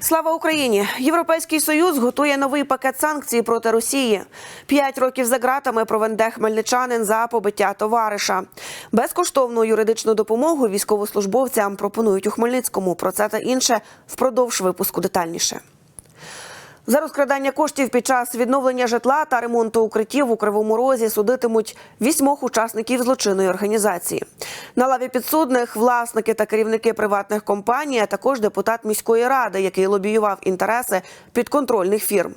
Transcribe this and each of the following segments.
Слава Україні! Європейський союз готує новий пакет санкцій проти Росії. П'ять років за ґратами проведе хмельничанин за побиття товариша. Безкоштовну юридичну допомогу військовослужбовцям пропонують у Хмельницькому. Про це та інше впродовж випуску детальніше. За розкрадання коштів під час відновлення житла та ремонту укриттів у Кривому Розі судитимуть вісьмох учасників злочинної організації. На лаві підсудних власники та керівники приватних компаній, а також депутат міської ради, який лобіював інтереси підконтрольних фірм.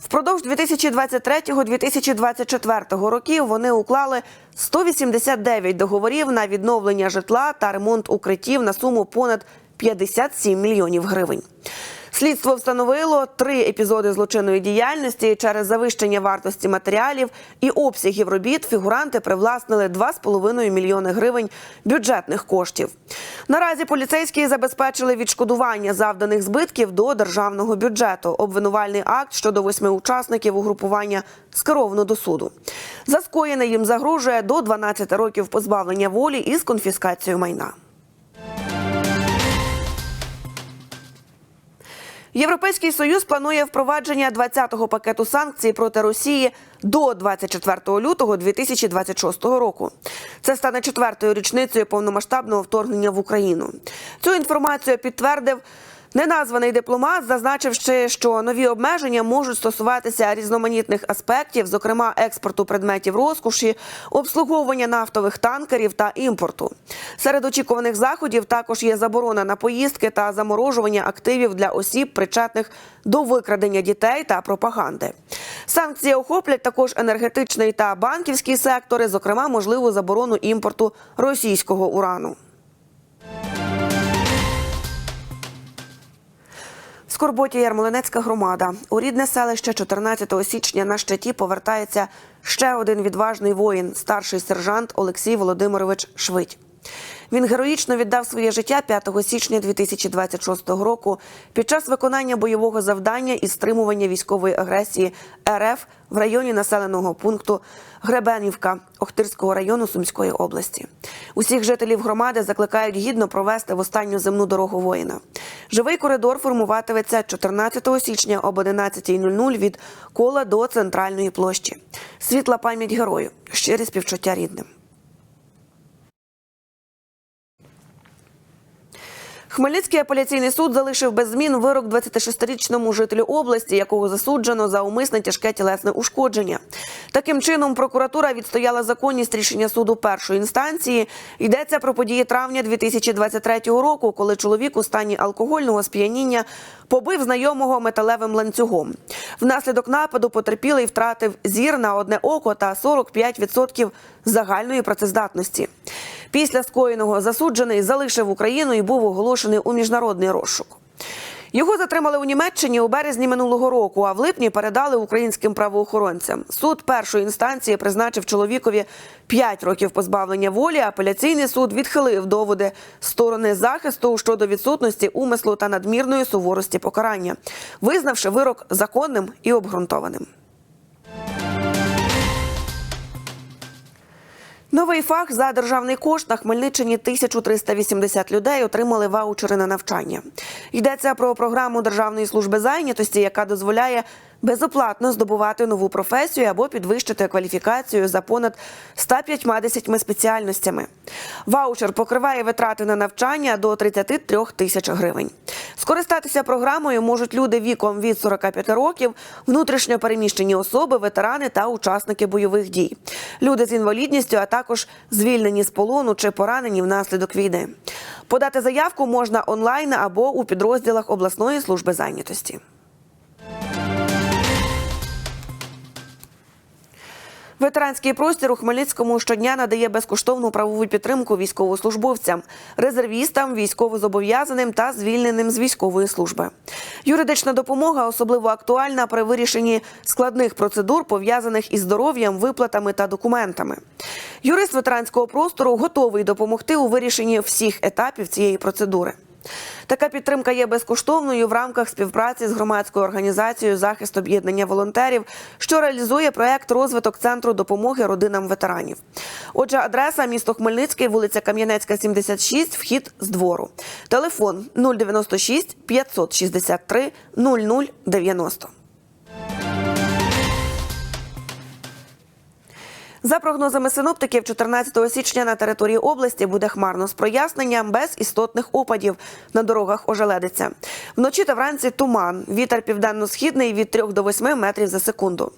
Впродовж 2023-2024 років вони уклали 189 договорів на відновлення житла та ремонт укриттів на суму понад 57 мільйонів гривень. Слідство встановило три епізоди злочинної діяльності через завищення вартості матеріалів і обсягів робіт. Фігуранти привласнили 2,5 мільйони гривень бюджетних коштів. Наразі поліцейські забезпечили відшкодування завданих збитків до державного бюджету. Обвинувальний акт щодо восьми учасників угрупування скеровано до суду. За скоєне їм загрожує до 12 років позбавлення волі із конфіскацією майна. Європейський союз планує впровадження 20-го пакету санкцій проти Росії до 24 лютого 2026 року. Це стане четвертою річницею повномасштабного вторгнення в Україну. Цю інформацію підтвердив. Неназваний дипломат зазначив ще, що нові обмеження можуть стосуватися різноманітних аспектів, зокрема експорту предметів розкоші, обслуговування нафтових танкерів та імпорту. Серед очікуваних заходів також є заборона на поїздки та заморожування активів для осіб, причетних до викрадення дітей та пропаганди. Санкції охоплять також енергетичний та банківський сектори, зокрема можливу заборону імпорту російського урану. Скорботі Ярмолинецька громада. У рідне селище 14 січня на щиті повертається ще один відважний воїн, старший сержант Олексій Володимирович Швидь. Він героїчно віддав своє життя 5 січня 2026 року під час виконання бойового завдання і стримування військової агресії РФ в районі населеного пункту Гребенівка Охтирського району Сумської області. Усіх жителів громади закликають гідно провести в останню земну дорогу воїна. Живий коридор формуватиметься 14 січня об 11.00 від кола до центральної площі. Світла пам'ять герою, щирі співчуття рідним. Хмельницький апеляційний суд залишив без змін вирок 26-річному жителю області, якого засуджено за умисне тяжке тілесне ушкодження. Таким чином, прокуратура відстояла законність рішення суду першої інстанції. Йдеться про події травня 2023 року, коли чоловік у стані алкогольного сп'яніння побив знайомого металевим ланцюгом. Внаслідок нападу потерпілий втратив зір на одне око та 45% загальної працездатності. Після скоєного засуджений залишив Україну і був оголошений у міжнародний розшук. Його затримали у Німеччині у березні минулого року, а в липні передали українським правоохоронцям. Суд першої інстанції призначив чоловікові 5 років позбавлення волі. Апеляційний суд відхилив доводи сторони захисту щодо відсутності умислу та надмірної суворості покарання, визнавши вирок законним і обґрунтованим. Новий фах за державний кошт на Хмельниччині 1380 людей отримали ваучери на навчання. Йдеться про програму Державної служби зайнятості, яка дозволяє безоплатно здобувати нову професію або підвищити кваліфікацію за понад 150 спеціальностями. Ваучер покриває витрати на навчання до 33 тисяч гривень. Скористатися програмою можуть люди віком від 45 років, внутрішньо переміщені особи, ветерани та учасники бойових дій, люди з інвалідністю, а також звільнені з полону чи поранені внаслідок війни. Подати заявку можна онлайн або у підрозділах обласної служби зайнятості. Ветеранський простір у Хмельницькому щодня надає безкоштовну правову підтримку військовослужбовцям, резервістам, військовозобов'язаним та звільненим з військової служби. Юридична допомога особливо актуальна при вирішенні складних процедур, пов'язаних із здоров'ям, виплатами та документами. Юрист ветеранського простору готовий допомогти у вирішенні всіх етапів цієї процедури. Така підтримка є безкоштовною в рамках співпраці з громадською організацією захист об'єднання волонтерів, що реалізує проект розвиток центру допомоги родинам ветеранів. Отже, адреса місто Хмельницький, вулиця Кам'янецька, 76, вхід з двору. Телефон 096 563 0090. За прогнозами синоптиків, 14 січня на території області буде хмарно з проясненням без істотних опадів. На дорогах ожеледиться. Вночі та вранці туман. Вітер південно-східний від 3 до 8 метрів за секунду.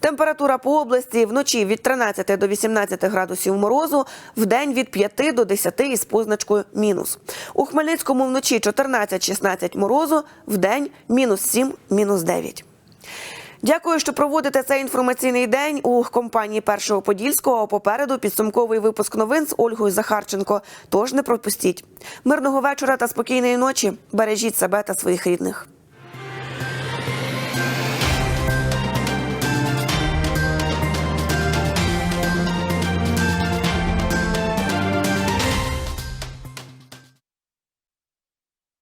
Температура по області вночі від 13 до 18 градусів морозу, вдень від 5 до 10 із позначкою мінус. У Хмельницькому вночі 14-16 морозу, вдень мінус 7, мінус 9. Дякую, що проводите цей інформаційний день у компанії Першого Подільського. Попереду підсумковий випуск новин з Ольгою Захарченко. Тож не пропустіть мирного вечора та спокійної ночі. Бережіть себе та своїх рідних.